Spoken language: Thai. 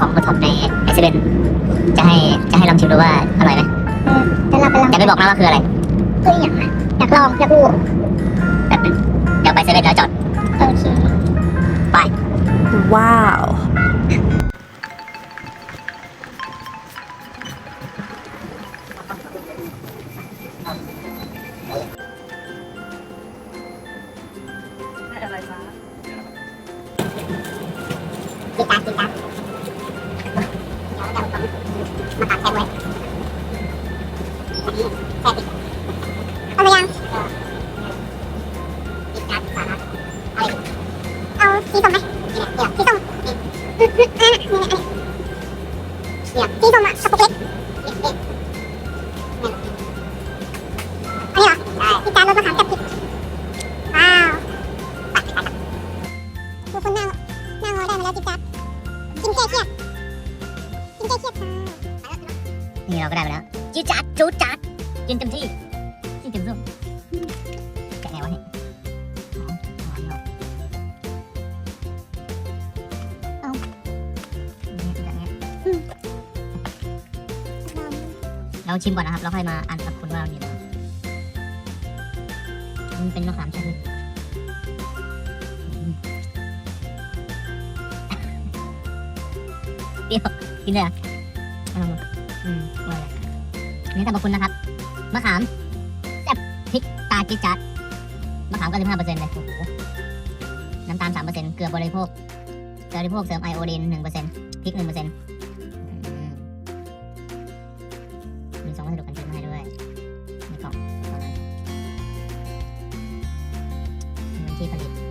ท็อปในไอเซเว่นจะให้จะให้ลองชิมดูว่าอร่อยไหมเออเดี๋ยวเราไปลองแต่ไม่บอกนะว่าคืออะไรคืออย่างนะอยากลองอยากรู้แบบนึงเดี๋ยวไปเซเว่นแล้วจอดโอเคว้าวกีตาร์กีตา มาตัดแช่ไว้อันนี้แช่ติดเอาไปยังกีตาร์กีตาร์อะไรเอาสีส้มไหมเดี๋ยวสีส้มอืมอืมอะนี่นี่อันนี้เนี่ยสีส้มอะกระปุกเล็กนี่นี่อันนี้เหรอใช่การรสมะขามกับพริกว้าวไปไปไปทุกคนนั่งนั่งรอได้มาแล้วจิ๊บจับ กินแก้เครียดค่ะนี่เราก็ได้ไปแล้วจี๊ดจัดจูดจัดกินเต็มที่ที่เต็มส้มแกะไงวะเนี่ยอ๋อเอาอันนี้ออกเอาเนี่ยอย่างเงี้ยเราชิมก่อนนะครับแล้วค่อยมาอ่านสรรพคุณว่ามันมีอะไรบ้างมันเป็นมะขามแช่พริ เปรี้ยวกินเลยอะอาลองดูอืมอร่อยเลยอันนี้สรรพคุณนะครับ มะขามแซ่บพริกตาจิ๊ดจัดมะขามก็สิบห้าเปอร์เซ็นต์เลยโอ้โหน้ำตาลสามเปอร์เซ็นต์เกลือบริโภคเกลือบริโภคเสริมไอโอดีนหนึ่งเปอร์เซ็นต์พริกหนึ่งเปอร์เซ็นต์มีสองวัสดุกันเชื้อมาให้ด้วยในกล่องเท่านั้นมีวันที่ผลิต